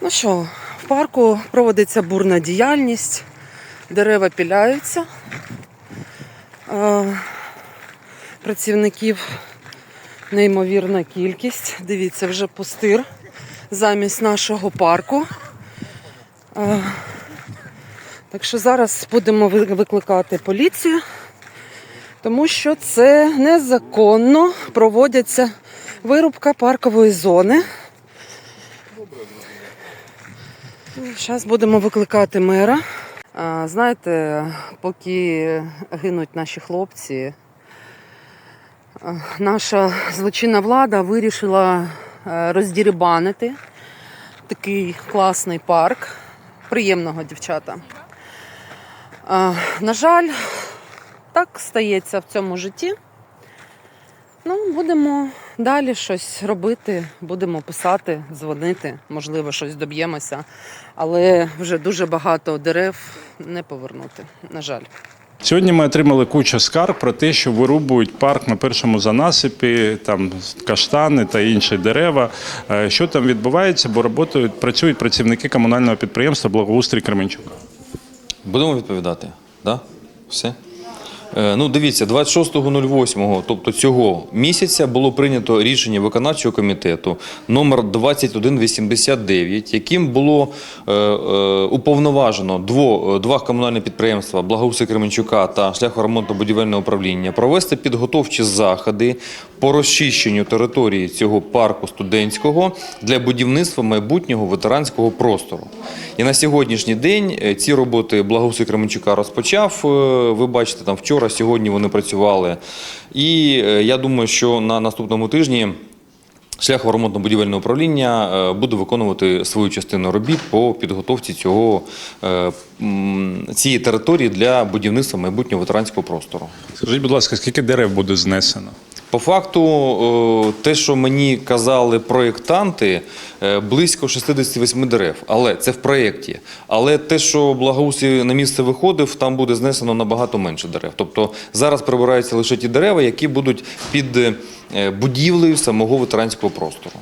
Ну що, в парку проводиться бурна діяльність, дерева піляються. Е, Працівників неймовірна кількість. Дивіться, вже пустир замість нашого парку. Е, Так що зараз будемо викликати поліцію, тому що це незаконно проводяться вирубка паркової зони. Зараз будемо викликати мера. Знаєте, поки гинуть наші хлопці, наша злочинна влада вирішила е, роздірібанити такий класний парк. Приємного дівчата. На жаль, так стається в цьому житті. Ну, будемо далі щось робити, будемо писати, дзвонити, можливо, щось доб'ємося. Але вже дуже багато дерев не повернути, на жаль. Сьогодні ми отримали кучу скарг про те, що вирубують парк на першому занасипі, там каштани та інші дерева. Е, Що там відбувається, бо роботають, працюють працівники комунального підприємства Благоустрій Кременчука. Будемо відповідати? Да? Все? Е, Ну, дивіться, 26.08, тобто цього місяця, було прийнято рішення виконавчого комітету номер 2189, яким було е, е, уповноважено дво, два комунальні підприємства Благоустрій Кременчука та шляхоремонтно-будівельне управління провести підготовчі заходи по розчищенню території цього парку студентського для будівництва майбутнього ветеранського простору. І на сьогоднішній день ці роботи Благоустрій Кременчука розпочав. Ви бачите, там вчора, сьогодні вони працювали. І е, я думаю, що на наступному тижні. Шляхово ремонтно-будівельне управління е, буде виконувати свою частину робіт по підготовці цього, е, цієї території для будівництва майбутнього ветеранського простору. Скажіть, будь ласка, скільки дерев буде знесено? По факту, е, те, що мені казали проєктанти, е, близько 68 дерев. Але це в проєкті. Але те, що благоустрій на місце виходив, там буде знесено набагато менше дерев. Тобто зараз прибираються лише ті дерева, які будуть під е, будівлею самого ветеранського простору.